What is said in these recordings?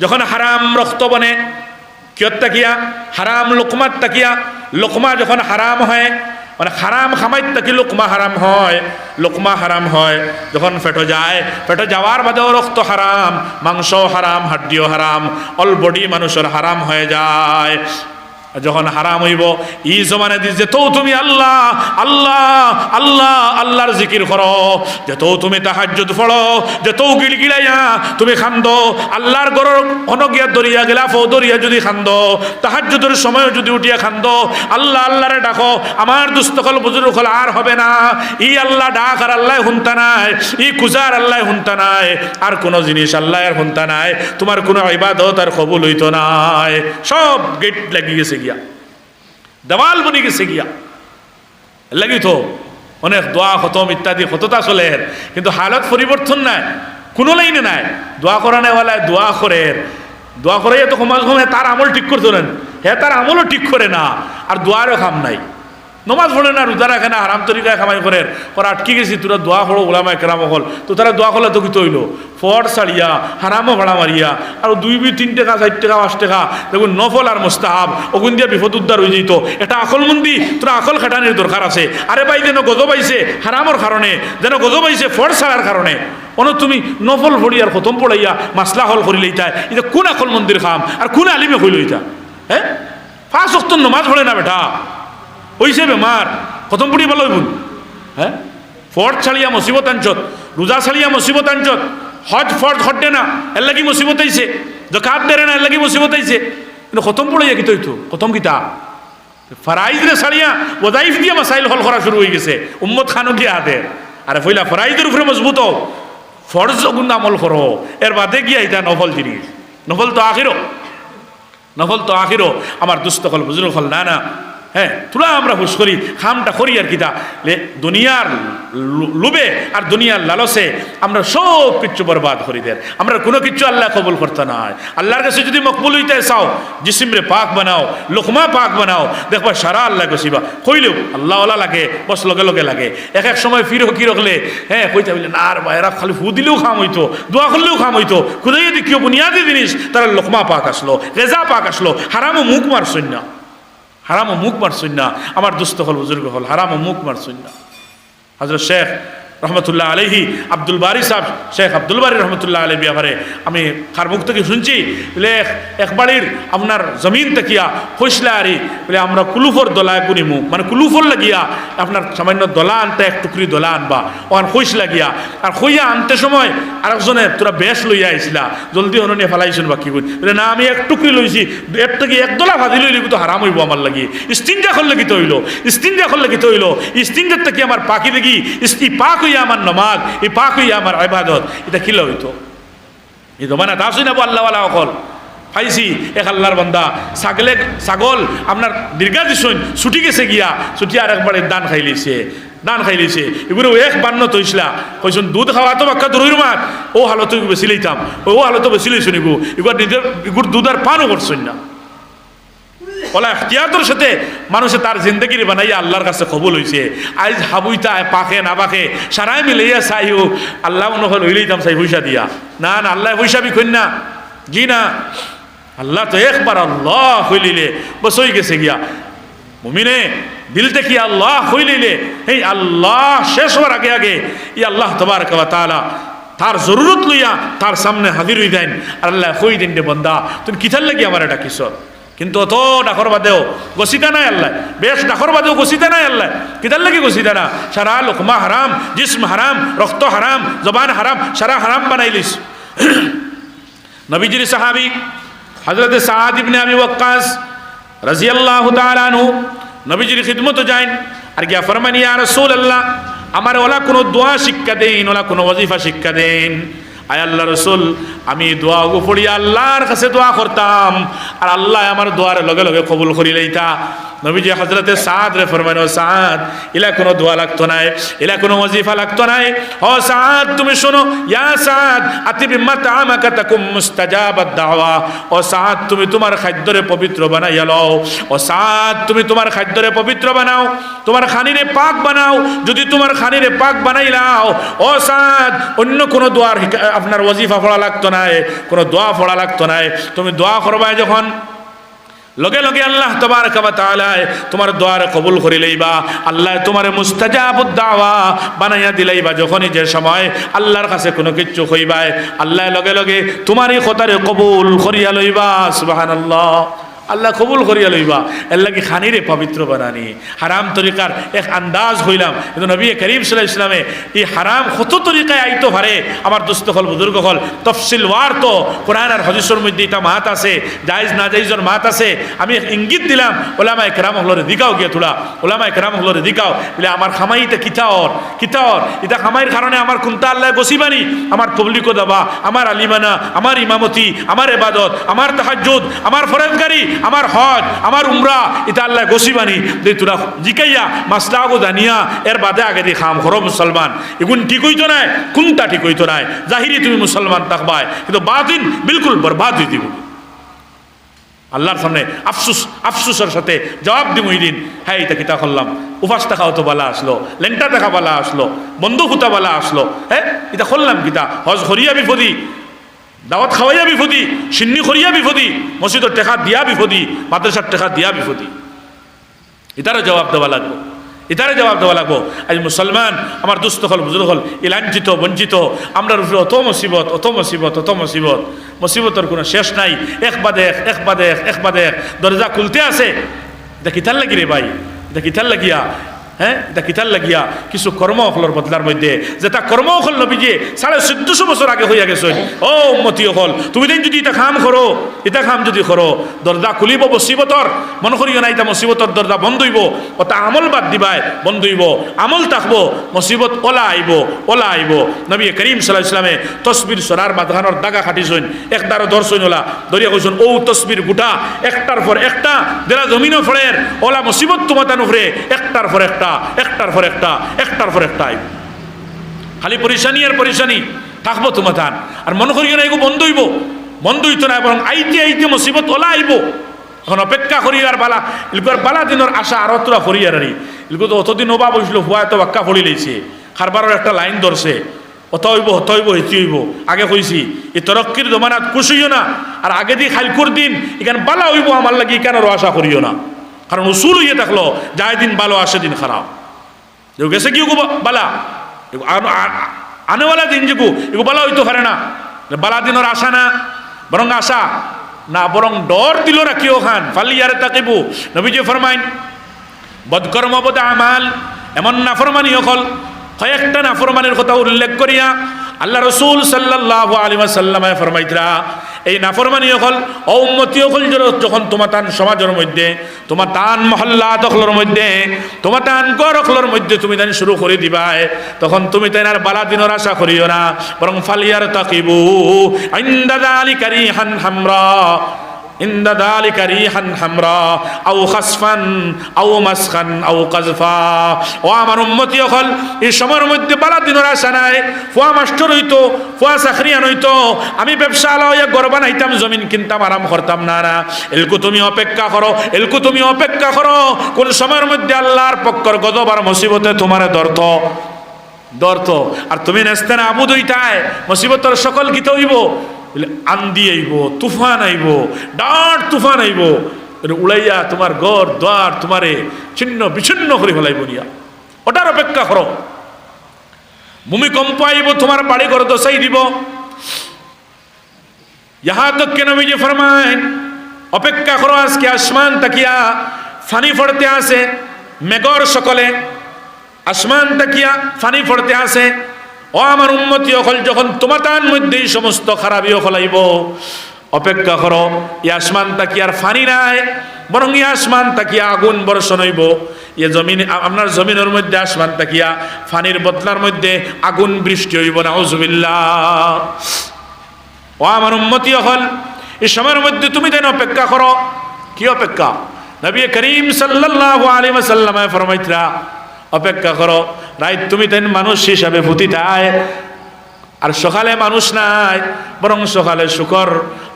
যখন হারাম রক্ত বনে, কিয়ত তাকিয়া? হারাম লোকমাত তাকিয়া। লোকমা যখন হারাম হয় মানে হারাম খামাইত তাকি লোকমা হারাম হয়, লোকমা হারাম হয়। যখন ফেটো যায়, ফেটো যাওয়ার বাদেও রক্ত হারাম মাংস হারাম, হাড্ডিও হারাম অল বডি মানুষের হারাম হয়ে যায়। যখন হারাম হইব ই জমানে দিস যে যেতেও তুমি আল্লাহ আল্লাহ আল্লাহ, আল্লাহর জিকির করো যেতেও তুমি তাহাজ্জুদ পড়ো যেতেও গিলগিলাইয়া তুমি খান্দ, আল্লাহর গরর অনগিয়া দরিয়া গেলা ফো দরিয়া যদি খান্দ, তাহাজ্জুদের সময় যদি উঠিয়া খান্দ, আল্লাহ, আল্লাহরে ডাকো, আমার দুস্তকল বুজুর্গ হল আর হবে না ই আল্লাহ ডাক আর আল্লাহ হুনতা নাই ই কুজার আল্লাহ হুনতা নাই, আর কোনো জিনিস আল্লাহ আর হুনতা নাই, তোমার কোনো ইবাদত আর কবুল হইতো নাই, সব গেট লাগি গেছে গিয়া দেওয়াল বনি গেছে গিয়া লাগি তো অনেক দোয়া খতম ইত্যাদি হততা চলে কিন্তু হালত পরিবর্তন নাই কোনো লাইনে নাই দোয়া করা নেওয়ালায় দোয়া করে দোয়া করে তো সমাজ তার আমল ঠিক করতে হে তার আমলও ঠিক করে না আর দোয়ারও কাম নাই নমাজ পড়ে না, রোজা রাখে না, হারাম তরিকায় খামাই করে ওরা আটকে গেছি, তোরা দোয়া করো ওলামায় কেরাম হল। তো তারা দোয়া করলে তো কিছু হইল ফট সারিয়া হারামও ভাড়া মারিয়া, আর দুই বি তিন টাকা, চার টাকা, পাঁচ টাকা, দেখুন, নফল আর মোস্তাহাব ওগুন দিয়া বিপদ উদ্ধার হয়ে যেত। এটা আকলমন্দি তোরা আকল খাটানির দরকার আছে। আরে ভাই, যেন গজো পাইছে হারামর কারণে, যেন গজো পাইছে ফট সারার কারণে। অন তুমি নফল ভরিয়ার খতম পড়াইয়া, মাসলা হল করি লইতা। এটা কোন আকল মন্দির খাম, আর কোন আলিমে হই লইতা হ্যাঁ? ফাঁস অক্ত নমাজ পড়ে না বেটা। হইছে বেমার খতম পড়ি ভালো হইব হ্যাঁ? ফট ছাড়িয়া মুসিবত আনছত রোজা ছাড়িয়া মুসিবত আনছত হজ ফট হটে না, এর লাগি মুসিবত আইছে জকাত দেরে না, এর লাগি মুসিবত আইছে। কিন্তু খতম পড়াইয়া কি তৈতো খতম কিতা ফরাইজ রে ছাড়িয়া ওদাইফ দিয়ে মাসাইল হল করা শুরু হয়ে গেছে, উম্মত খানো গিয়া হাতে। আরে ফইলা, ফরাইজের উপরে মজবুত ফরজ গুণ আমল করো। এর বাদে গিয়া এটা নফল জিনিস। নফল তো আখিরও নফল তো আখিরও আমার দুস্থ হল বুজুর্গ হল না না। হ্যাঁ তুলা আমরা হুশ করি, খামটা করি আর কিতা দুনিয়ার লুবে আর দুনিয়ার লালসে আমরা সব কিচ্ছু বরবাদ করি দের আমরা কোনো কিচ্ছু আল্লাহ কবুল করতে নাই। আল্লাহর কাছে যদি মকবুল হইতে চাও, জিসিমরে পাক বানাও, লোকমা পাক বানাও, দেখবা সারা আল্লাহ গছিবা কইলেও আল্লাহওয়ালা লাগে, বস লগে লগে লাগে। এক এক সময় ফিরো কি রকলে হ্যাঁ কইতে না আর বাইরা খালি ফু দিলেও খাম হইতো, দোয়া করলেও খাম হইতো। খুদাই যদি কেউ বুনিয়াদি জিনিস, তারা লোকমা পাক আসলো রেজা পাক আসলো, হারামও মুখ মারছই না। হারামও মুখ মারছুন না আমার দুস্থ হল, বুজুর্গ হল হারামও মুখ মারছুন না হজরত শেখ রহমতুল্লাহ আলহি আব্দুল বারি সাহেব, শেখ আব্দুল বারি রহমতুল্লাহ আলহ ব্যাপারে আমি কার মুখ থেকে শুনছি, বলে এক- এক আপনার জমিন তেকিয়া ফসলা আরি। বলে, আমরা কুলুফর দলায় গুনিমু মানে কুলুফর লাগিয়া, আপনার সামান্য দলা আনতে এক টুকরি দলা আনবা ওখান খৈস লাগিয়া। আর খইয়া আনতে সময় আরেকজনে তোরা বেশ লইয়া আইছিলা, জলদি হননি ফেলাইছেন বাকি বুঝ বলে, না, আমি এক টুকরি লইছি এক থেকে এক দলা ভাজি লইলি তো হারাম হইব আমার লাগি। স্টিনজা করলে কি তৈল স্টিনজা করলে কি তৈল, স্টিনজার থেকে আমার পাখি দেখি পাক হইয়া আমার নমাজ, এই পাক হইয়া আমার আবাদত এটা কিলো হইতো তো মানে তা শুই না আল্লাহওয়ালা অকল। পাইছি এক আল্লাহর বান্দা। ছাগলে ছাগল, আপনার দীর্ঘা দিছুন ছুটি গেছে গিয়া, ছুটি আর একবারে দান খাই লিছে দান খাই লিছে এগুলো এক বান্ন তৈসলা কইসুন, দুধ খাওয়া তো বাক্কা দূরের মাত ও হালত বেশি লইতাম, ও হালত বেশি লইছুন এগু। এগুলো নিজের, এগুর দুধ আর পানও করছুন না। ওলা এখতিয়াতর সাথে মানুষে তার জিন্দগির বানাইয়া আল্লাহর কাছে কবুল হয়েছে আজ হাবুইতা পাখে না পাখে সারাই মিলাইয়া চাইও আল্লাহ মনে হল হইলেইতাম চাই পয়সা দিয়া। না না, আল্লাহ পয়সা বিখন না জি না? আল্লাহ তো একবার আল্লাহ হইলিলে বসই গেছে গিয়া। মুমিনে, দিল কি আল্লাহ হইলিলে এই আল্লাহ শেষ হওয়ার আগে আগে, ই আল্লাহ তোমার কবা তালা তার জরুরত লইয়া তার সামনে হাজির হয়ে দেন আল্লাহ হই দেন বন্দা তুমি কিথার লাগি আমার এটা কিশোর কিন্তু অত ডাকর বাদেও গছিতা নাই আল্লাহ। বেশ ডাকর বাদেও গছিতা নাই আল্লাহ। কিতার লাগি গছিতা না? সারা লোকমা হারাম, জিসম হারাম, রক্ত হারাম, জবান হারাম, সারা হারাম বানাইলিস নবীজির সাহাবি হজরত সাহাদ ইবনে আবি ওয়াক্কাস রাজিয়াল্লাহু তাআলা আনহু নবীজির খিদমত যাইন আর গিয়া ফরমান ইয়া রাসূলুল্লাহ, আমার ওলা কোনো দোয়া শিক্ষা দেন ওলা কোনো ওয়াজিফা শিক্ষা দেন আয় আল্লাহ রসুল, আমি দোয়া পড়ি, আল্লাহর কাছে দোয়া করতাম। আর আল্লাহ আমার দোয়ার লগে লগে কবুল করি লইতা নবীজি হজরতে সাদ রে ফরমানো সাদ, ইলা কোনো দোয়া লাগতো নাই, ইলা কোনো ওয়াজিফা লাগতো নাই? ও সাদ, তুমি শোনো, ইয়া সাদ, আতিবি মাতামাকা তাকুম মুস্তাজাবাদ দাওয়া। ও সাদ, তুমি তোমার খাদ্যরে পবিত্র বানাইয়া লও। ও সাদ, তুমি তোমার খাদ্যরে পবিত্র বানাও। তোমার খানিরে পাক বানাও। যদি তোমার খানিরে পাক বানাইলাও। ও সাদ, অন্য কোনো দোয়ার আপনার ওয়াজিফা পড়া লাগতো নাই, কোনো দোয়া পড়া লাগতো নাই। তুমি দোয়া করবাই যখন লগে লগে আল্লাহ তোমার তোমার দোয়ার কবুল করি লইবা, আল্লাহ তোমার মুস্তাজাবুদ বানাইয়া দিলাইবা। যখনই যে সময় আল্লাহর কাছে কোনো কিচ্ছু হইবায়, আল্লাহ লগে লগে তোমারই কথারে কবুল করিয়া লইবা সুবাহান আল্লাহ আল্লাহ কবুল করিয়া লইবা। লাগি খানিরে পবিত্র বানানি। হারাম তরিকার এক আন্দাজ হইলাম। কিন্তু নবী করিম সাল্লাহ ইসলামে এই হারাম কত তরিকায় আইতো পারে আমার দুস্থ হল বুজুর্গ হল তফসিল ওয়ার তো কোরআন আর হদিসের মধ্যে এটা মাত আছে, জায়জ না জাইজর মাত আছে। আমি ইঙ্গিত দিলাম ওলামা একরাম হলরে দিকাও গিয়ে তোলা ওলামা একরাম হলরে দিকাও। বলে, আমার খামাইতে কিতাওর কিতাওর এটা খামাইয়ের কারণে আমার কুন্তা আল্লাহ গসিবানি? আমার পবলিকো দাবা, আমার আলিমানা, আমার ইমামতি, আমার এবাদত, আমার তাহাজুদ আমার ফরেজগারি আমার হজ, আমার উমরা এটা আল্লাহ গসিবানি যে তোরা জিকাইয়া মাসলাগো জানিয়া, এর বাদে আগে দিয়ে খাম। করো মুসলমান এগুন ঠিক হইতো নাই, কোনটা ঠিক হইতো নাই? জাহিরি তুমি মুসলমান থাকবাই। কিন্তু বাদিন বিলকুল বরবাদ হয়ে দিব। আল্লাহর সামনে আফসুস, আফসুসের সাথে জবাব দিব ওই দিন। হ্যাঁ এটা কিতা করলাম উপাস টাকাও তো বালা আসলো, লেংটা টাকা বালা আসলো, বন্ধু হুতা বালা আসলো। হ্যাঁ এটা করলাম কিতা। হজ হরিয়া বিপদি। দাওয়াত খাওয়াইয়া বিপদি সিন্নি করিয়া বিপদি মসজিদের টেকা দিয়া বিপদি মাদ্রাসার টেকা দিয়া বিপদি এটারও জবাব দেওয়া লাগবো। এটারে জবাব দেওয়া লাগবো। আজ মুসলমান, আমার দুস্থ হল, বুজুর্গ হল, এই লাঞ্ছিত, বঞ্চিত আমরা উপরে অত মুসিবত অত মুসিবত অত মুসিবত, মুসিবতের কোনো শেষ নাই। এক বাদে এক এক বাদে এক এক বাদে এক। দরজা খুলতে আছে। এটা কিতার লাগি রে ভাই? এটা কিতার লাগিয়া? হ্যাঁ? এটা কিতার লাগিয়া? কিছু কর্ম অকলর বদলার মধ্যে। যে তা কর্ম অকল নবীজি সাড়ে চোদ্দশো বছর আগে হইয়া গেছে ও মতি অকল তুমি দিন যদি এটা খাম করো এটা খাম যদি করো দরজা খুলিব মুসিবতর মন করিও না এটা মুসিবতর দরজা বন্ধ হইব। ওটা আমল বাদ দিবাই, বন্ধ হইব। আমল থাকব মুসিবত ওলা আইব ওলা আইব নবী করিম সাল্লাহ ইসলামে তসবির সরার মাঝখানোর দাগা খাটিছইন একদারও ধরছইন ওলা। ধরিয়া কইছুন ও তসবির গুটা। একটার পর একটা, দেলা জমিনও ফড়ের ওলা মুসিবত তোমাতা নুফরে একটার পর একটা। একটার পর একটা, একটার পর একটা খালি পরিশানি আর পরিশানি, থাকব তোমার আর মনে করিও না, এগো বন্ধ হইব। বন্ধ হইতো না, বরং আইতে আইতে মুসিবত ওলা আইব এখন অপেক্ষা করি আর বালা ইলকুর বালা দিনের আশা আর অতরা করি আর ইলকু তো অতদিন ওবা বসল, হুয়া এত বাক্কা পড়ি লইছে। খারবারের একটা লাইন ধরছে। অত হইব হত হইব হেতি হইব। আগে কইছি, এই তরক্কির জমানাত খুশিও না। আর আগে দিয়ে খালকুর দিন এখানে বালা হইব আমার লাগি এখানে আশা করিও না? কারণ উসুল হইয়ে থাকল যায় দিন ভালো, আসে দিন খারাপ। গেছে কি বালা। আনেওয়ালা দিন যেগু, এগো বালা হইতে পারে না। বালা দিনের আশা না, বরং আশা না, বরং ডর দিল রাখিও খান। ফালিয়ারে তাকিবু। নবীজি ফরমাইন, বদকর্ম বদ আমাল, এমন নাফরমানি অকল। কয়েকটা নাফরমানির কথা উল্লেখ করিয়া আল্লাহ রসুল সাল্লাহ আলিমা সাল্লামায় ফরমাইতরা এই নাফরমানি অকল ঔম্মতি অকল যখন তোমার তান সমাজের মধ্যে তোমার তান মহল্লা দখলের মধ্যে তোমার তান গড়খলের মধ্যে তুমি তাই শুরু করে দিবাই তখন তুমি তাই আর বালা দিনের আশা করিও না, বরং ফালিয়ার তাকিবু আইন্দা আলী কারি হান হামরা। ইন্দা দালিকা রিহান হামরা, আও খাসফান, আও মাসখান, আও কাজফা। ও আমার উম্মতি অকল, এই সময়ের মধ্যে বালা দিনের আশা নাই, ফুয়া মাস্টর হইতো, ফুয়া চাকরিয়ান হইতো, আমি ব্যবসা আলাইয়া গড় বানাইতাম, জমিন কিনতাম, আরাম করতাম, না না। এলকু তুমি অপেক্ষা করো, এলকু তুমি অপেক্ষা করো, কোন সময়ের মধ্যে আল্লাহর পক্ষর গজব আর মুসিবতে তোমার দর্থ দর্ত আর তুমি নেস্তে না আবুদ হইতায় মুসিবতর সকল গীত হইব। আন্দি আইব তুফান আইব ডাঁট তুফান আইব বলে উড়াইয়া তোমার গড় দ্বার তোমারে ছিন্ন বিচ্ছিন্ন করে ফেলাইব নিয়া ওটার অপেক্ষা করো ভূমিকম্প আইব তোমার বাড়ি ঘর দশাই দিব ইহা তো কেন যে ফরমাইন অপেক্ষা করো আজকে আসমান তাকিয়া ফানি ফড়তে আসে মেঘর সকলে আসমান তাকিয়া ফানি ফড়তে আসে ও আমার উন্মতি অকল যখন তোমাতান মধ্যেই সমস্ত খারাপই অকলাইব অপেক্ষা করো ই আসমান তাকিয়ার ফানি নাই, বরং ই আসমান তাকিয়া আগুন বর্ষণ হইব। এ জমিন আপনার জমিনের মধ্যে আসমান তাকিয়া ফানির বদলার মধ্যে আগুন বৃষ্টি হইব না ওজুবিল্লাহ ও আমার উন্মতি অকল এই সময়ের মধ্যে তুমি যেন অপেক্ষা করো। কি অপেক্ষা? নবী করিম সাল্লাল্লাহু আলাইহি ওয়াসাল্লামে ফরমাইতরা অপেক্ষা করো। রাইত তুমি তেন মানুষ হিসাবে ফুতিতায় আর সকালে মানুষ নাই, বরং সকালে শুকর,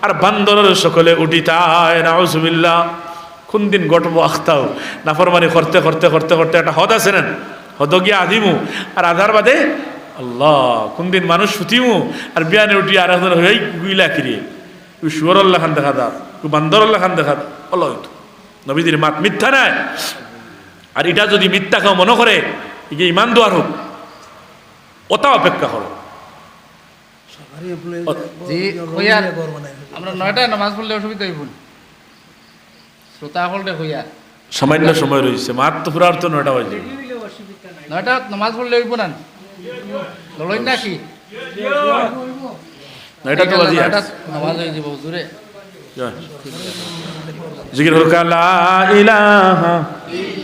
আর বান্দরের সকলে উঠিতায়। নাউজুবিল্লাহ, কোন দিন গটব আখতাও? নাফরমানি করতে করতে করতে করতে একটা হদ আছে না? হদ গিয়া আদিমু আর আধার বাদে আল্লাহ, কোন দিন মানুষ ফুতিমু, আর বিয়ানে উঠি আর একজন হই, গুইলা কিরে? তুই সুয়রল্লাহ খান দেখা দা তুই বান্দরল্লাহ খান দেখা দা। অল্লাহ নবীদের মাত মিথ্যা নাই। আর এটা যদি মিথ্যা কেউ মনে করে যে ইমান দোয়ার হোক ওটা অপেক্ষা করো। সামান্য সময় রয়েছে মাত তো পুরার তো নয়টা বাজে। নয়টা নামাজ পড়লে হইব না। লড়ই না কি নয়টা তো বাজি। নামাজ হয়ে যাব হুজুরে। জিকির হল লা ইলাহা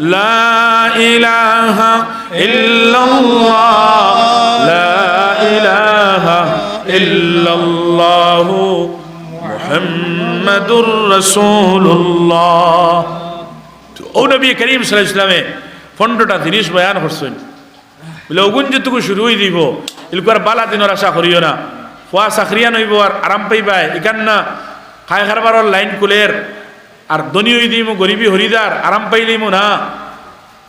لا إله إلا الله لا إله إلا الله محمد رسول الله ও নবী করিম সাল্লাল্লাহু আলাইহি ইসলামে পনেরোটা জিনিস বয়ান করছেন বলে অগুন যেটুকু শুরু হয়ে দিব ইলকুয়ার বালা দিনের আশা করিও না ফুয়া চাকরিয়া নইব আর আরাম পাইবাই ইকান না খাই খারবারর লাইন কুলের আর ধনী হয়ে দিমু, গরিবী হরিদার আরাম পাইলিমু না।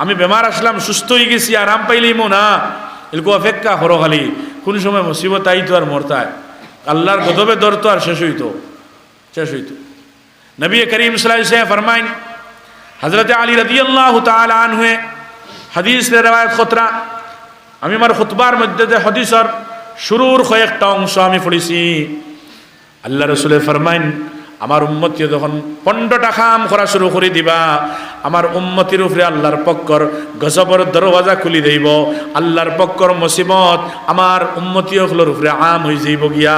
আমি বেমার আসলাম, সুস্থ হয়ে গেছি আরাম পাইলিমু না। এলকু অপেক্ষা করো খালি, কোন সময় মুসিবত আইতো আর মরতায় আল্লাহর গদবে দর তো আর শেষ হইতো শেষ হইতো নবী করিম সাল্লাল্লাহু ফরমাইন হজরত আলী রাদিয়াল্লাহু তাআলা আনহু হাদিস রেওয়ায়াত খতরা, আমি আমার খুতবার মধ্যে যে হদিসর শুরুর কয়েকটা অংশ আমি পড়েছি। আল্লাহ রসুলে ফরমাইন আমার উম্মতি যখন পনেরোটা খাম করা শুরু করে দিবা, আমার উম্মতির উপরে আল্লাহর পক্কর গজবর দরওয়াজা খুলি দেব আল্লাহর পক্কর মুসিবত আমার উম্মতি হলোর উপরে আম হয়ে যাইব গিয়া।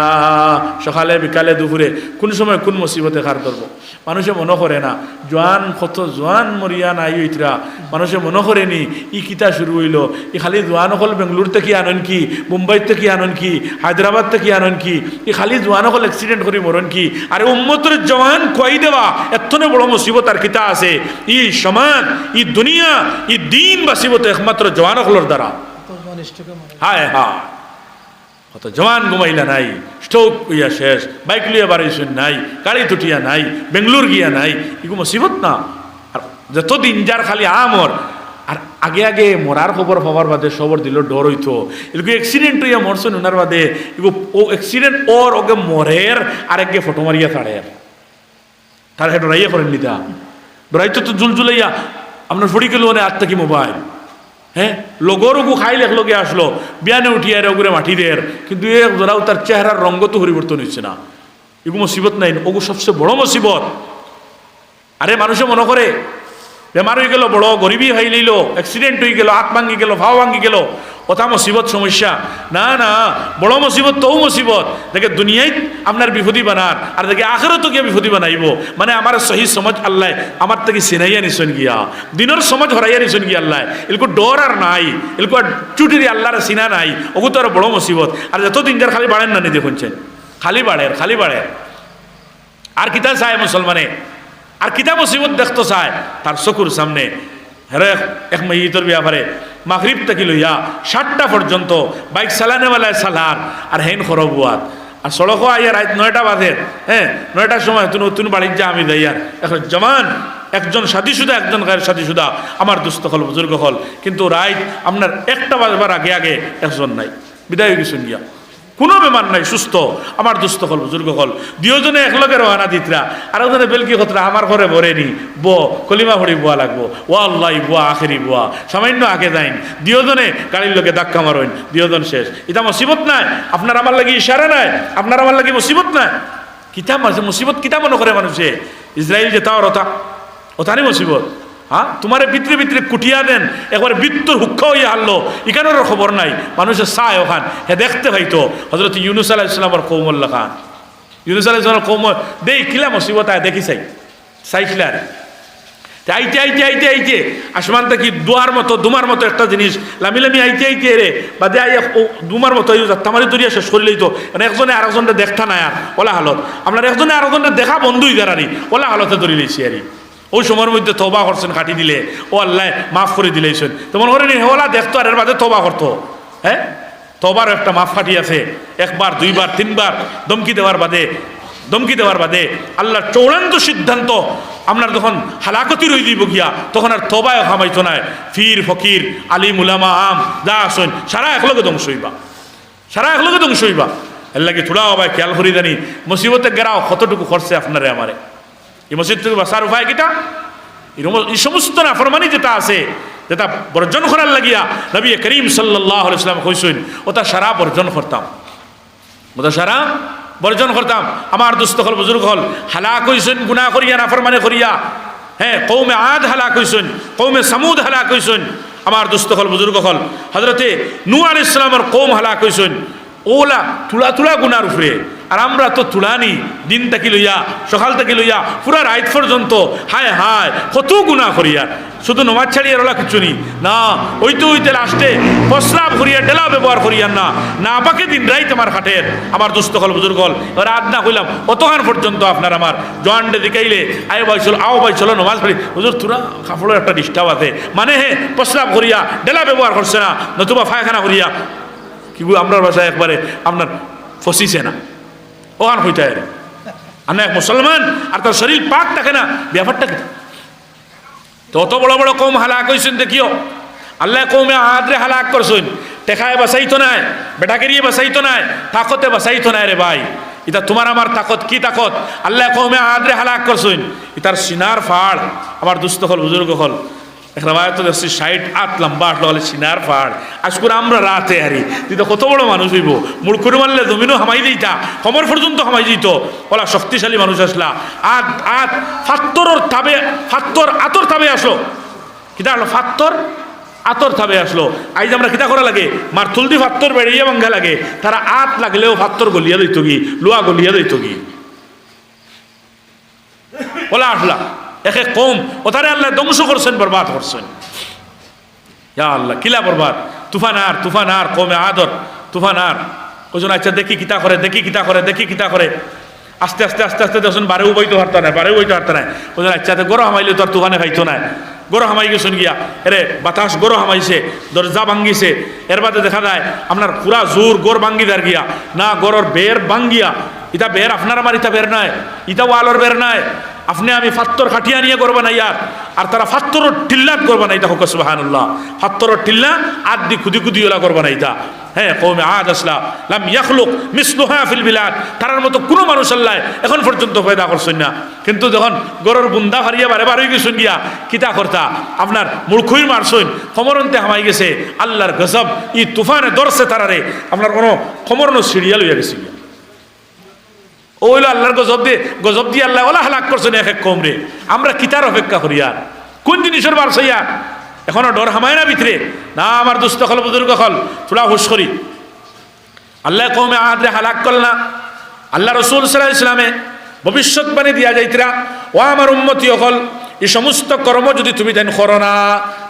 সকালে, বিকালে, দুপুরে কোন সময় কোন মুসিবতে খার ধরব? মানুষে মনে করে না, জোয়ান কত জোয়ান মরিয়া নাই ইতরা। মানুষে মনে করেনি ই কিতা শুরু হইল? ই খালি জোয়ান হল বেঙ্গলোর থেকে আনন কি? মুম্বাই থেকে আনন কি? হায়দ্রাবাদ থেকে আনন কি? ই খালি জোয়ান হল অ্যাক্সিডেন্ট করে মরণ কি? আরে উম্মতের জওয়ান কই দেওয়া? এতনে বড় মুসিবত আর কিতা আছে। ই সমাজ, ই দুনিয়া, ই দিন বাসিবত একমাত্র জওয়ান হলর দ্বারা। হায় হায়। কত জওয়ান ঘুমাইলা নাই স্ট্রোক ইয়া শেষ, বাইক লিয়া বাড়াইছেন নাই, গাড়ি তুটিয়া নাই, বেঙ্গলোর গিয়া নাই এগুলো মুসিবত না। আর যতদিন যার খালি আমর, আর আগে আগে মরার খবর পাবার বাদে সবর দিল ডর হইতো। এগুলো অ্যাক্সিডেন্ট হইয়া মরছেন ওনার বাদে ও অ্যাক্সিডেন্ট ওর ওকে মরের আর একে ফটো মারিয়া তাড়ের তার হেঁটে ডরাইয়া করেন নিতা ডরাইতো তো জুলজুলাইয়া আপনার ফড়ি মানে আত্মা কি মোবাইল। হ্যাঁ? লগর খাই খাইল একলগে আসলো, বিয়ানে উঠিয়া রে ওগুরে মাটি দের কিন্তু এ ধরাও তার চেহারার রঙ্গ তো পরিবর্তন হচ্ছে না। এগু মুসিবত নাই, ওগু সবচেয়ে বড় মুসিবত। আরে মানুষে মনে করে বেমার হয়ে গেল, বড় গরিবী হয়ে লইল অ্যাক্সিডেন্ট হয়ে গেল হাত ভাঙ্গি গেল, ভাও ভাঙ্গি গেল। কথা মুসিবত সমস্যা। না না, বড় মুসিবত তৌ মুসিবত। দেখে দুনিয়ায় আপনার বিপদি বানার আর দেখে আখেরও তো গিয়ে বিপদি বানাইব। মানে আমার সহি সমাজ আল্লাহ, আমার থেকে সিনাইয়া নিছেন গিয়া। দিনের সমাজ হরাইয়া নিছেন গিয়া আল্লাহ। এলকু ডর আর নাই, এলকু চুটিরি আল্লাহর সিনা নাই, ওগু তো আর বড় মুসিবত। আর যতদিন যার খালি বাড়েন না নিজে শুনছেন খালি বাড়ের খালি বাড়ের। আর কিতা চায় মুসলমানে? আর কিতা মুসিবত দেখতো চায়। তার চকুর সামনে হেরে এক ঈদর ব্যাপারে মাগরিব থেকে লইয়া সাতটা পর্যন্ত বাইক চালানেওয়ালায় চালার আর হেন খরবুয়াত আর সড়কও আইয়া রাত নয়টা বাজে। হ্যাঁ নয়টার সময় তুমি নতুন বাড়ির যা আমি যাইয়ার এখন জমান, একজন সাদীসুদা একজন গায়ের সাদীসুদা আমার দুস্থ হল বুজুর্গ হল। কিন্তু রাইত আপনার একটা বাজবার আগে আগে একজন নাই। বিদায় হয়ে গেছেন গিয়া। কোনো বেমার নাই, সুস্থ। আমার দুস্থ হল, বুজুর্গ হল। দুজনে একলগে রওনা দিতরা। আর ওখানে বেলকি খতরা আমার ঘরে ভরেনি ব কলিমা ভরি বুয়া লাগবো। ও আল্লাহ বুয়া আখেরি বুয়া। সামান্য আগে যাইন। দুজনে গাড়ির লোকে ধাক্কা মারইন। দুজন শেষ। এটা মুসিবত নাই? আপনার আমার লাগি ইশারা নাই? আপনার আমার লাগি মুসিবত নাই? কিতাব আছে মুসিবত কিতাব মনে করে মানুষে? ইসরায়েল যে ওর ওটা ও তারই মুসিবত। হ্যাঁ তোমারে ভিতরে ভিতরে কুটিয়া দেন, একবারে বৃত্তর হুক্ষ হইয়া হারলো। এখানেরও খবর নাই। মানুষের চায় ওখান। হে দেখতে পাইতো হজরত ইউনুস আলাহ ইসলামর কৌমল্লা খান ইউনুস আলাহ ইসলামের কৌম দেই কিলা মুসিবত আয়, দেখি চাই। চাইছিলার তে আইতে আইতে আইতে আইতে। আসমান থেকে দুয়ার মতো, দুমার মতো একটা জিনিস। লামি লামি আইতে আইতে রে। বা দে দুমার মতো তামারি দরিয়া শেষ করে লইতো। মানে একজনে আর একজনটা দেখতা নাই আর। ওলা হালত। আপনার একজনে আর একজনটা দেখা বন্ধুই দাঁড়ানি ওলা হালতে ধরি লইছি আরি। ওই সময়ের মধ্যে তোবা করছেন, খাটি দিলে। ও আল্লাহ, মাফ করে দিলেছেন। তো মনে করেন ওলা, দেখতো আর এর বাদে তোবা করতো। হ্যাঁ? তোবার একটা মাফ ফাটি আছে। একবার, দুইবার, তিনবার, ধমকি দেওয়ার বাদে, ধমকি দেওয়ার বাদে আল্লাহর চৌড়ান্ত সিদ্ধান্ত আপনার যখন হালাকতি রই দিব গিয়া, তখন আর তবায় খামাইতো নাই ফির, ফকির, আলিম, উলামা, আম, যা আসুন, সারা একলগে ধ্বংস হইবা। সারা একলগে ধ্বংস হইবা। লাগে থোড়া হবাই খেয়াল করি জানি, মুসিবতে গেরাও কতটুকু খরচে আপনারে আমারে। এই মসজিদ থেকে বাসার উপায় কিটা? এই সমস্ত নাফরমানি যেটা আছে, যেটা বর্জন করার লাগিয়া নবী করিম সাল্লাহ ইসলাম কইসইন ওটা সারা বর্জন করতাম। ওটা সারা বর্জন করতাম। আমার দুস্থ হল, বুজুর্গ হল, হালাক হইসইন গুণা করিয়া, নাফরমানি করিয়া হ্যাঁ কৌমে আদ হালাক হইসইন কৌমে সামুদ হালাক হইসইন আমার দুস্থ হল, বুজুর্গ হল হজরতে নু আল ইসলামের কৌম হালাক হইসইন ওলা তুলা তুলা গুনার উপরে আর আমরা তো তুলানি দিন থাকি লইয়া সকাল থাকি লইয়া, পুরা রাইত পর্যন্ত, হায় হায়, কত গুণা করিয়া। শুধু নমাজ ছাড়িয়ে রলা কিছু নি না, ওইতে ওইতে লাস্টে প্রস্রাব করিয়া, ডেলা ব্যবহার করিয়ান না। না পাকে দিন রাইত আমার খাটের। আমার দুস্থ কল, বুজুর্গ কল। এবার আদ না কইলাম, অতখান পর্যন্ত আপনার আমার। জোয়ান্ডে দিকাইলে আয় ভাই চলো, আও ভাই চলো, নমাজ পড়ি। হুজুর, তুরা কাপড়ের একটা ডিস্টার্ব আছে। মানে হে, প্রস্রাব করিয়া, ডেলা ব্যবহার করছে না, নতুবা ফায়খানা করিয়া। কি আপনার বাসায় একবারে, আপনার ফসিছে না। ওখান হইতে আর এক মুসলমান আর তার শরীর পাক থাকে না, ব্যাপারটা কি? তো অত বড় বড় কম হালাক হয়েছেন দেখিও। আল্লাহ কৌমে আদরে হালাক করছেন। টেকায় বাসাইতো নাই বেটাকেরিয়ে বাসাইতো নাই, তাকতে বাসাইতো নাই রে ভাই। এটা তোমার আমার তাকত, কি তাকত? আল্লাহ কৌমে আদরে হালাক করছেন। ইতার সিনার ফাড় আমার দুস্থ হল, বুজুর্গ হল। এক দেখছি ষাট আট লম্বা আটলো হলে সিনার ফাড় আজ করে আমরা রাতে হারি। তুই তো কত বড় মানুষ হইব। মুড়কুড়ি মারলে জমিনও হামাই দিইতা কমর পর্যন্ত হামাই দিত। ওলা শক্তিশালী মানুষ আসলা। আত আত ফাত্তরর তাবে ফাত্তর আতর তাবে আসলো। কিতা হলো ফাত্তর আতর থাবে আসলো। আইজ আমরা কিতা করা লাগে? মার তুলদি ফাত্তর বেড়িয়ে ভাঙ্গা লাগে। তারা আত লাগলেও ফাত্তর গলিয়া দইত গি লোয়া গলিয়া দইত গি ওলা আসলা। একে কম ওতারে আল্লাহ ধ্বংস করছেন, বরবাদ করছেন। ইয়া আল্লাহ, কিলা বরবাদ? তুফান আর তুফান আর কমে আদর। তুফান আর। ওজন আচ্ছা দেখি কিতা করে, দেখি কিতা করে, দেখি কিতা করে। আস্তে আস্তে আস্তে আস্তে দেখুন বারেও বইতে পারতো না বারেও বইতে পারতো না ওজন আচ্ছা গরম হামাইলে তো আর তুফানে খাইতো না গরো হামাই গেছেন গিয়া, এরে বাতাস গরো হামাইছে, দরজা ভাঙ্গিছে। এর বাদে দেখা যায়, আপনার পুরা জোর গোর ভাঙ্গি দার গিয়া, না গরর বের ভাঙ্গিয়া ইটা বের, আপনার আমার ইটা বের নাই ইটা ওয়ালর বের নাই। আপনি আমি ফাত্তর খাটিয়া নিয়ে করব না ইয়ার আর তারা ফাত্তর টিল্লাত করব না এটা হোক, সুবাহানুল্লাহ। ফাত্তর টিল্লা আদ দি খুদি খুদি ওলা করব না এটা হ্যাঁ কৌমে আদ আসলা, লাম ইয়াখলুক মিসলুহা ফিল বিলাদ। তারার মতো কোনো মানুষ আল্লাহ এখন পর্যন্ত পয়দা করছেন না। কিন্তু যখন গরর বুন্দা ফারিয়া বারে বারে গেছেন গিয়া, কিতা করতা? আপনার মূর্খই মারছইন খমরন্তে হামাই গেছে। আল্লাহর গজব, ই তুফানে দরছে তারারে। আপনার কোনো খমরনো সিরিয়াল হইয়া গেছে গিয়া। ওইলো আল্লাহর গজব দিয়ে গজব দিয়ে আল্লাহ ওলা হালাক করছেন এক এক কমরে। আমরা কিতার অপেক্ষা করি আর? কোন জিনিসের বার সইয়া এখনও ডর হামায় না ভিতরে? না, আমার দুস্থ হল বুজুর্গ হল তোলা হুশ করি। আল্লাহ কমে আহাদে হালাক করল না। আল্লাহ রসুল সাল্লাহ ইসলামে ভবিষ্যৎবাণী দিয়া যাইতরা, ও আমার উন্মতি অকল এই সমস্ত কর্ম যদি তুমি দেন করো না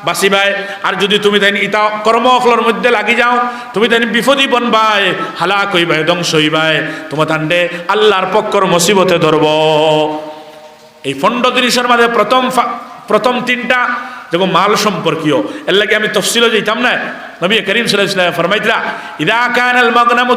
বাঁচিবাই আর যদি তুমি দেন ইটা কর্ম অকলের মধ্যে লাগি যাও, তুমি দেন বিপদী বনবাই হালাক হইবাই ধ্বংস হইবাই তোমার তান্ডে আল্লাহর পক্ষর মসিবতে ধরব। এই ফন্ড জিনিসের মাঝে প্রথম প্রথম তিনটা যেমন মাল সম্পর্কীয়। এর লাগে আমি তফসিলও যেতাম না। নবী করিম সাল্লাল্লাহু আলাইহি ফরমাইতরা ইদা কান আল মাগনামু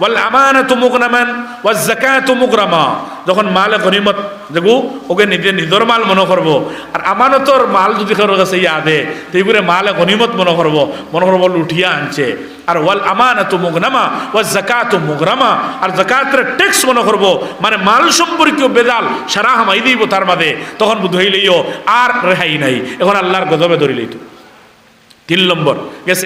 ওয়াল আমানাতু মুগনামান ওয়াজ যাকাতু মুগরামা। যখন মাল গনিমত দেখু, ওকে নিজে নিজের মাল মনে করব আর আমানতর মাল যদি কারোর কাছে ইয়া দে তেইগুরে মাল গনিমত মনে করব মনে করব লুঠিয়া আনছে। আর ওয়াল আমানাতু মুগনামা ওয়াজ যাকাতু মুগরামা আর যাকাতের ট্যাক্স মনে করব মানে মাল সম্পর্কীয় বেদাল সারা হামাই দিব তার মাঝে তখন বুধ হইলেইও আর রেহাই নাই। এখন আল্লাহর গজবে ধরিলেই তো তিন নম্বর গেছে